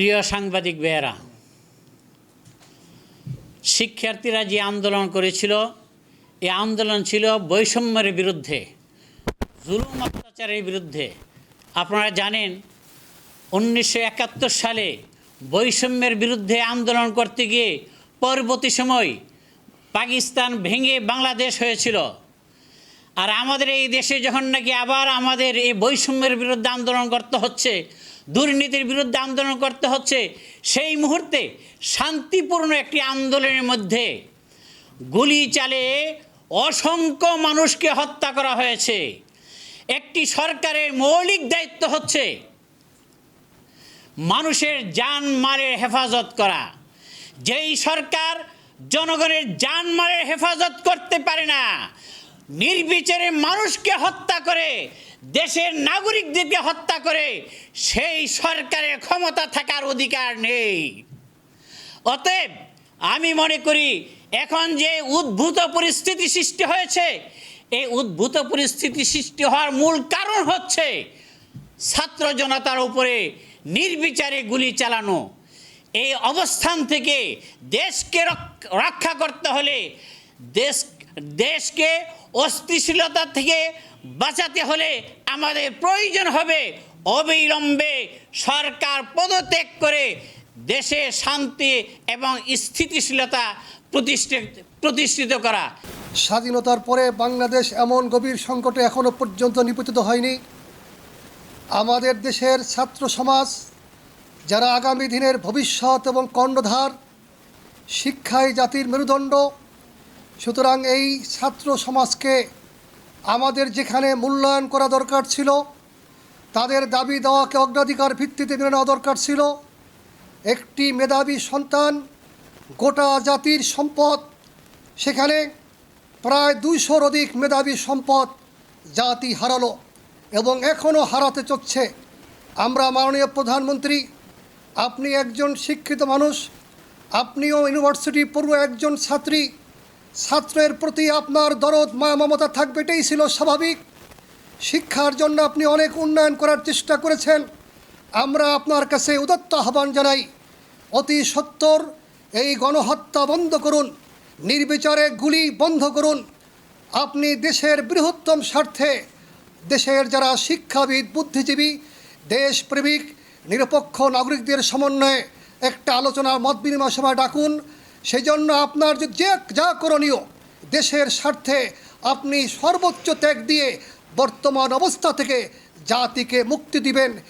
প্রিয় সাংবাদিক বেয়েরা শিক্ষার্থীরা যে আন্দোলন করেছিল, এই আন্দোলন ছিল বৈষম্যের বিরুদ্ধে, জুলুম অত্যাচারের বিরুদ্ধে। আপনারা জানেন, উনিশশো একাত্তর সালে বৈষম্যের বিরুদ্ধে আন্দোলন করতে গিয়ে পরবর্তী সময় পাকিস্তান ভেঙে বাংলাদেশ হয়েছিল। আর আমাদের এই দেশে যখন নাকি আবার আমাদের এই বৈষম্যের বিরুদ্ধে আন্দোলন করতে হচ্ছে দুর্নীতির বিরুদ্ধে আন্দোলন করতে হচ্ছে, সেই মুহূর্তে শান্তিপূর্ণ একটি আন্দোলনের মধ্যে গুলি চালিয়ে অসংখ্য মানুষকে হত্যা করা হয়েছে। একটি সরকারের মৌলিক দায়িত্ব হচ্ছে মানুষের জান মালের হেফাজত করা। যেই সরকার জনগণের জান মালের হেফাজত করতে পারে না, নির্বিচারে মানুষকে হত্যা করে দেশের নাগরিকদেরকে হত্যা করে সেই সরকারের ক্ষমতা থাকার অধিকার নেই। অতএব আমি মনে করি এখন যে উদ্ভূত পরিস্থিতি সৃষ্টি হয়েছে, এই উদ্ভূত পরিস্থিতি সৃষ্টি হওয়ার মূল কারণ হচ্ছে ছাত্র জনতার উপরে নির্বিচারে গুলি চালানো। এই অবস্থান থেকে দেশকে রক- রক্ষা করতে হলে দেশ দেশকে অস্থিতিশীলতা থেকে বাঁচাতে হলে আমাদের প্রয়োজন হবে অবিলম্বে সরকার পদত্যাগ করে দেশে শান্তি এবং স্থিতিশীলতা প্রতিষ্ঠিত প্রতিষ্ঠিত করা। স্বাধীনতার পরে বাংলাদেশ এমন গভীর সংকটে এখনও পর্যন্ত নিপতিত হয়নি। আমাদের দেশের ছাত্র সমাজ, যারা আগামী দিনের ভবিষ্যৎ এবং কর্ণধার, শিক্ষাই জাতির মেরুদণ্ড সুতরাং এই ছাত্র সমাজকে আমাদের যেখানে মূল্যায়ন করা দরকার ছিল, তাদের দাবি দেওয়াকে অগ্রাধিকার ভিত্তিতে মেনে নেওয়া দরকার ছিল। একটি মেধাবী সন্তান গোটা জাতির সম্পদ, সেখানে প্রায় দুইশোর অধিক মেধাবী সম্পদ জাতি হারালো এবং এখনও হারাতে চলছে। আমরা মাননীয় প্রধানমন্ত্রী, আপনি একজন শিক্ষিত মানুষ, আপনিও ইউনিভার্সিটি পড়ুয়া একজন ছাত্রী ছাত্রের প্রতি আপনার দরদ, মায়া, মমতা থাকবে এটাই ছিল স্বাভাবিক। শিক্ষার জন্য আপনি অনেক উন্নয়ন করার চেষ্টা করেছেন। আমরা আপনার কাছে উদত্ত আহ্বান জানাই, অতি সত্বর এই গণহত্যা বন্ধ করুন, নির্বিচারে গুলি বন্ধ করুন। আপনি দেশের বৃহত্তম স্বার্থে, দেশের যারা শিক্ষাবিদ, বুদ্ধিজীবী, দেশপ্রেমিক, নিরপেক্ষ নাগরিকদের সমন্বয়ে একটা আলোচনা মত বিনিময় সভা ডাকুন। সেই জন্য আপনার যে যে- যা করণীয় দেশের স্বার্থে আপনি সর্বোচ্চ ত্যাগ দিয়ে বর্তমান অবস্থা থেকে জাতিকে মুক্তি দিবেন।